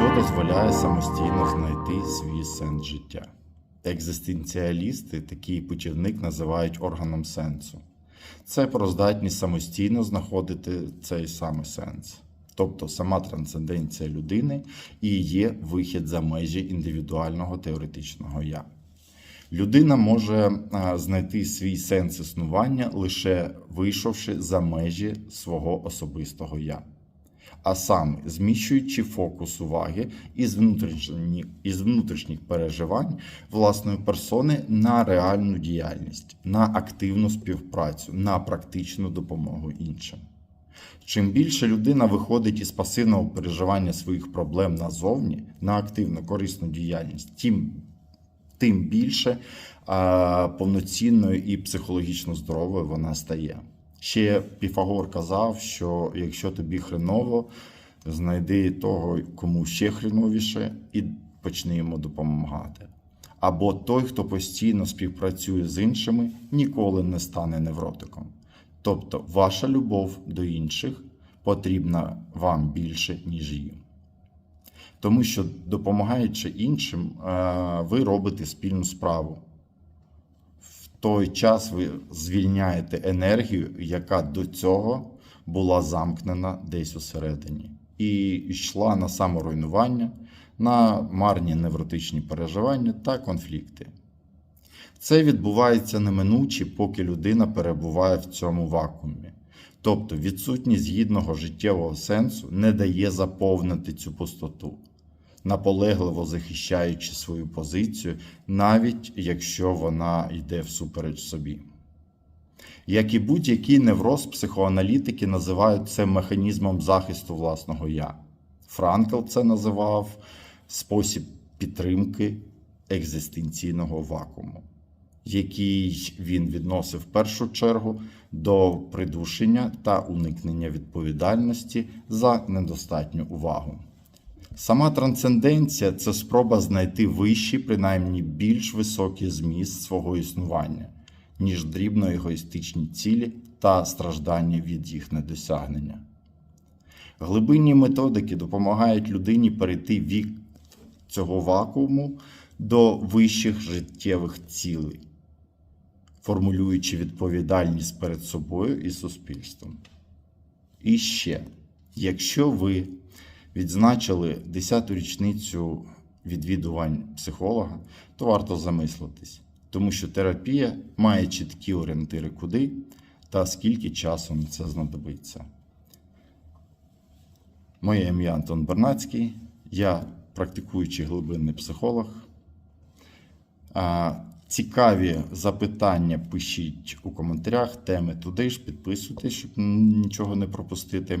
дозволяє самостійно знайти свій сенс життя. Екзистенціалісти такий путівник називають органом сенсу. Це про здатність самостійно знаходити цей самий сенс. Тобто сама трансценденція людини і є вихід за межі індивідуального теоретичного я. Людина може знайти свій сенс існування лише вийшовши за межі свого особистого я, а саме зміщуючи фокус уваги із внутрішніх, із внутрішніх переживань власної персони на реальну діяльність, на активну співпрацю, на практичну допомогу іншим. Чим більше людина виходить із пасивного переживання своїх проблем назовні на активну корисну діяльність, тим тим більше а, повноцінною і психологічно здоровою вона стає. Ще Піфагор казав, що якщо тобі хреново, знайди того, кому ще хреновіше, і почни йому допомагати. Або той, хто постійно співпрацює з іншими, ніколи не стане невротиком. Тобто, ваша любов до інших потрібна вам більше, ніж їм. Тому що, допомагаючи іншим, е, ви робите спільну справу. Той час ви звільняєте енергію, яка до цього була замкнена десь усередині, і йшла на саморуйнування, на марні невротичні переживання та конфлікти. Це відбувається неминуче, поки людина перебуває в цьому вакуумі. Тобто відсутність гідного життєвого сенсу не дає заповнити цю пустоту, наполегливо захищаючи свою позицію, навіть якщо вона йде всупереч собі. Як і будь-який невроз, психоаналітики називають це механізмом захисту власного я. Франкл це називав спосіб підтримки екзистенційного вакууму, який він відносив в першу чергу до придушення та уникнення відповідальності за недостатню увагу. Сама трансценденція це спроба знайти вищий, принаймні більш високий зміст свого існування, ніж дрібно егоїстичні цілі та страждання від їх недосягнення. Глибинні методики допомагають людині перейти від цього вакууму до вищих життєвих цілей, формулюючи відповідальність перед собою і суспільством. І ще, якщо ви відзначили 10-ту річницю відвідувань психолога, то варто замислитись, тому що терапія має чіткі орієнтири, куди та скільки часу на це знадобиться. Моє ім'я Антон Бернацький, я практикуючий глибинний психолог. Цікаві запитання пишіть у коментарях, теми туди ж, підписуйтесь, щоб нічого не пропустити.